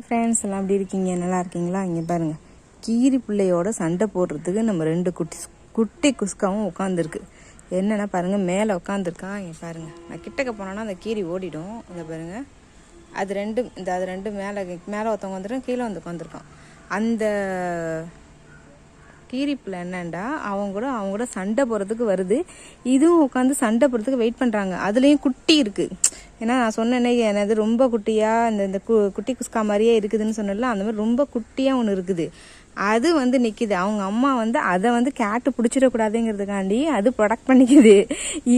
Hi friends எல்லாம் எப்படி இருக்கீங்க? நல்லா இருக்கீங்களா? இங்கே பாருங்கள் கீரி பிள்ளையோட சண்டை போடுறதுக்கு நம்ம ரெண்டு குட்டி குட்டி குஸ்காவும் உட்காந்துருக்கு என்னென்னா பாருங்கள் மேலே உட்காந்துருக்கான் இங்கே பாருங்கள் நான் கிட்டக்க போனேன்னா அந்த கீரி ஓடிடும். இங்கே பாருங்கள் அது ரெண்டும் இந்த அது ரெண்டும் மேலே மேலே ஒருத்தவங்க வந்துடும் கீழே வந்து உட்காந்துருக்கான் அந்த கீரிப்பில் என்னண்டா? அவங்க கூட அவங்க கூட சண்டை போகிறதுக்கு வருது. இதுவும் உட்காந்து சண்டை போகிறதுக்கு வெயிட் பண்ணுறாங்க அதுலேயும் குட்டி இருக்குது ஏன்னா நான் சொன்னேனே எனது ரொம்ப குட்டியாக இந்த இந்த கு குட்டி குஸ்கா மாதிரியே இருக்குதுன்னு சொன்னல அந்த மாதிரி ரொம்ப குட்டியாக ஒன்று இருக்குது. அது வந்து நிற்கிது அவங்க அம்மா வந்து அதை வந்து கேட்டு பிடிச்சிடக்கூடாதுங்கிறதுக்காண்டி அது ப்ரொடக்ட் பண்ணிக்குது.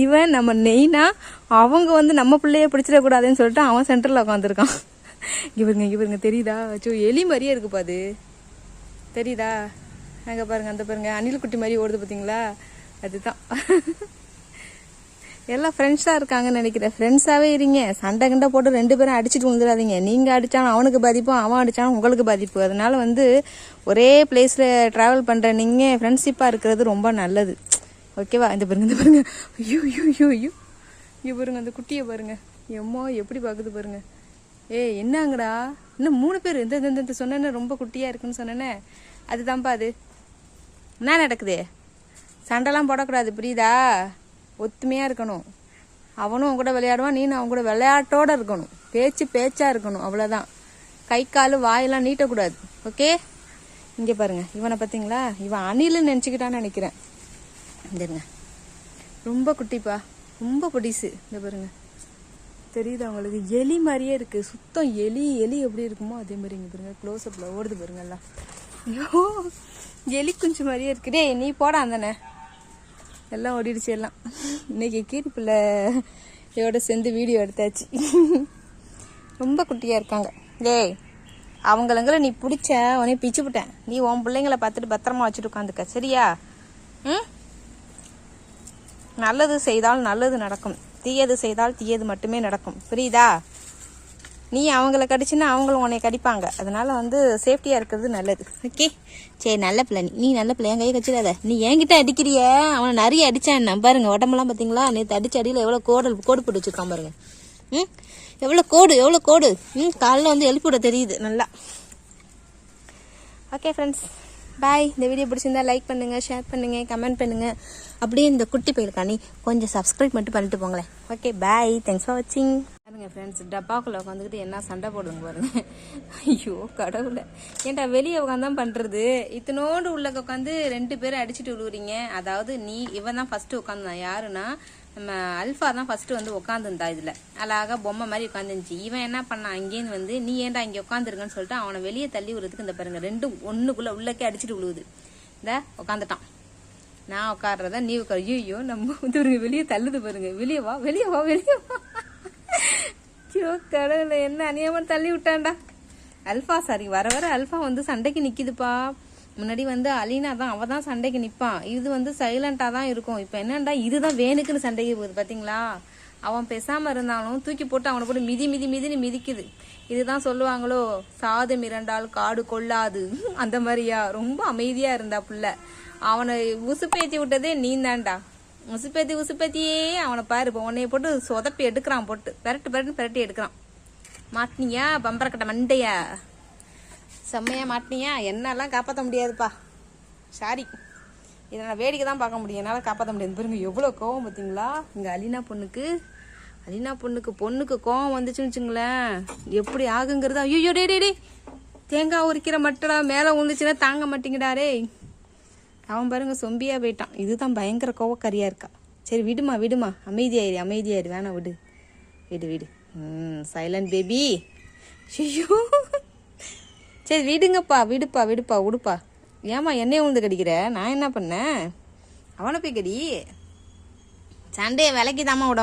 இவன் நம்ம நெய்னா அவங்க வந்து நம்ம பிள்ளைய பிடிச்சிடக்கூடாதுன்னு சொல்லிட்டு அவன் சென்டரில் உட்காந்துருக்கான். இவருங்க இவருங்க தெரியுதா? அச்சோ எலி மாதிரியே இருக்குப்பா அது தெரியுதா? அங்கே பாருங்க அந்த பாருங்கள் அணில் குட்டி மாதிரி ஓடுது பார்த்தீங்களா அதுதான். எல்லாம் ஃப்ரெண்ட்ஸாக இருக்காங்கன்னு நினைக்கிறேன். ஃப்ரெண்ட்ஸாகவே இருங்க. சண்டை கண்டை போட்டு ரெண்டு பேரும் அடிச்சுட்டு வந்துடாதீங்க நீங்கள் அடித்தாலும் அவனுக்கு பாதிப்பு அவன் அடித்தாலும் உங்களுக்கு பாதிப்பு. அதனால வந்து ஒரே பிளேஸில் ட்ராவல் பண்ணுற நீங்கள் ஃப்ரெண்ட்ஷிப்பாக இருக்கிறது ரொம்ப நல்லது. ஓகேவா இந்த பாருங்க இந்த பாருங்க. ஐயோ ஐயோ ஐயோ ஐயோ. ஐயோ பாருங்க அந்த குட்டியை பாருங்க. எம்மா எப்படி பார்க்குது பாருங்க. ஏய் என்னங்கடா? இன்னும் மூணு பேர். இந்த இந்த சொன்னேன்னு ரொம்ப குட்டியாக இருக்குன்னு சொன்னேன்னே அதுதான்ப்பா அது. என்ன நடக்குது? சண்டைலாம் போடக்கூடாது புரியுதா? ஒத்துமையாக இருக்கணும். அவனும் உன் கூட விளையாடுவான் நீனும் அவன் கூட விளையாட்டோட இருக்கணும். பேச்சு பேச்சாக இருக்கணும் அவ்வளோதான் கை கால் வாயெல்லாம் நீட்டக்கூடாது. ஓகே? இங்கே பாருங்கள் இவனை பார்த்தீங்களா? இவன் அணில்னு நினச்சிக்கிட்டான்னு நினைக்கிறேன். இருங்க ரொம்ப குட்டிப்பா. ரொம்ப பொடிசு. இந்த பாருங்க. தெரியுது அவங்களுக்கு எலி மாதிரியே இருக்குது சுத்தம் எலி எலி எப்படி இருக்குமோ அதே மாதிரி இங்கே பாருங்கள் க்ளோஸ் ஓடுது பாருங்கள்லாம் ஐயோ எலி குஞ்சு மாதிரியே இருக்கு. டேய் நீ போடா அந்தனே. எல்லாம் ஓடிடுச்சு எல்லாம். இன்னைக்கு கீரி பிள்ளையோட சேர்ந்து வீடியோ எடுத்தாச்சு. ரொம்ப குட்டியாக இருக்காங்க. டேய் அவங்களங்கள நீ பிடிச்ச உடனே பிச்சு விட்டேன் நீ உன் பிள்ளைங்கள பார்த்துட்டு பத்திரமா வச்சுட்டு உட்காந்துக்க. சரியா? ம்? நல்லது செய்தால் நல்லது நடக்கும். தீயது செய்தால் தீயது மட்டுமே நடக்கும். புரியுதா? நீ அவங்கள கடிச்சுன்னா அவங்களும் உன்னை கடிப்பாங்க. அதனால வந்து சேஃப்டியா இருக்கிறது நல்லது. ஓகே சரி நல்ல பிள்ளை. நீ நீ நல்ல பிள்ளை. என் கையை கச்சிடாத நீ என்கிட்ட அடிக்கிறிய? அவனை நிறைய அடிச்சான். நான் பாருங்க உடம்பெல்லாம் பார்த்தீங்களா? நேற்று அடிச்ச அடியில் எவ்வளோ கோடு கோடு போட்டு வச்சிருக்கான் பாருங்க. ம்? எவ்வளோ கோடு எவ்வளோ கோடு? ம் காலைல வந்து எழுப்பிவிட தெரியுது நல்லா. ஓகே ஃப்ரெண்ட்ஸ் பாய் இந்த வீடியோ பிடிச்சிருந்தா லைக் பண்ணுங்க ஷேர் பண்ணுங்க கமெண்ட் பண்ணுங்க. அப்படியே இந்த குட்டி பயிலுக்காணி கொஞ்சம் சப்ஸ்கிரைப் மட்டும் பண்ணிட்டு போங்களேன். ஓகே பாய் தேங்க்ஸ் ஃபார் வாட்சிங் பாருங்க ஃப்ரெண்ட்ஸ் டப்பாக்குள்ள உட்காந்துக்கிட்டு என்ன சண்டை போடுங்க பாருங்க. ஐயோ கடவுளை. ஏன்டா வெளியே உட்காந்தான் பண்ணுறது இத்தனோண்டு உள்ள உட்காந்து ரெண்டு பேரும் அடிச்சுட்டு விழுவுறீங்க. அதாவது நீ இவன் தான் ஃபஸ்ட்டு உட்காந்துதான் யாருன்னா நம்ம அல்ஃபா தான் ஃபஸ்ட்டு வந்து உட்காந்துருந்தா இதில். அழகா பொம்மை மாதிரி உட்காந்துருந்துச்சு இவன் என்ன பண்ணான்? அங்கேருந்து வந்து நீ ஏன்டா இங்கே உட்காந்துருக்கன்னு சொல்லிட்டு அவனை வெளியே தள்ளி விடுறதுக்கு இந்த பாருங்க ரெண்டும் ஒன்றுக்குள்ளே உள்ளக்கே அடிச்சுட்டு விழுவுது. இந்த உட்காந்துட்டான் நான் உட்காடுறத நீ உட்காரு ஐயோ நம்ம வந்து வெளியே தள்ளுது பாருங்க. வெளியே வா வெளியே வா வெளியே வா. ஐயோ கடவுளை என்ன அநியமா தள்ளி விட்டான்டா. அல்ஃபா சாரி வர வர அல்ஃபா வந்து சண்டைக்கு நிற்கிதுப்பா முன்னாடி வந்து அலீனா தான் அவள் தான் சண்டைக்கு நிற்பான் இது வந்து சைலண்ட்டாக தான் இருக்கும். இப்போ என்னண்டா இதுதான் வேணுக்குன்னு சண்டைக்கு போகுது பார்த்தீங்களா அவன் பேசாமல் இருந்தாலும் தூக்கி போட்டு அவனை போட்டு மிதி மிதி மிதின்னு மிதிக்குது. இதுதான் சொல்லுவாங்களோ சாது மிரண்டால் காடு கொள்ளாது. அந்த மாதிரியா. ரொம்ப அமைதியாக இருந்தா புள்ள. அவனை உசுப்பேத்தி விட்டதே நீ தான்டா உசுப்பேத்தி உசுப்பத்தியே அவனை பாரு இப்போ உன்னைய போட்டு சொதப்பி எடுக்கிறான் போட்டு. பெரட்டு பெரட்டு பெரட்டி எடுக்கிறான். மாட்டினியா பம்பரக்கட்டை மண்டையா? செம்மையா மாட்டினியா? என்னெல்லாம் காப்பாற்ற முடியாதுப்பா. சாரி. இதை நான் வேடிக்கை தான் பார்க்க முடியும். என்னால் காப்பாற்ற முடியாது. பாருங்க எவ்வளோ கோவம் பார்த்தீங்களா? இங்கே அலினா பொண்ணுக்கு அலினா பொண்ணுக்கு பொண்ணுக்கு கோவம் வந்துச்சுன்னு வச்சுங்களேன். எப்படி ஆகுங்கிறது? ஐயோ டே டே தேங்காய் உரிக்கிற மட்டடா மேலே விழுந்துச்சுன்னா தாங்க மாட்டேங்கடாரே அவன் பாருங்க சொம்பியாக போயிட்டான். இதுதான் பயங்கர கோவக்கறியாக இருக்கா. சரி விடுமா விடுமா. அமைதியாயிரு அமைதியாயிரு. வேணாம் விடு. விடு விடு. ம் சைலண்ட் பேபி ஐயோ. சரி விடுங்கப்பா. விடுப்பா விடுப்பா விடுப்பா ஏமா என்னைய உழுந்து கடிக்கிற? நான் என்ன பண்ணேன்? அவனை போய் கடி. சண்டையை விலைக்கு தாம்மா விட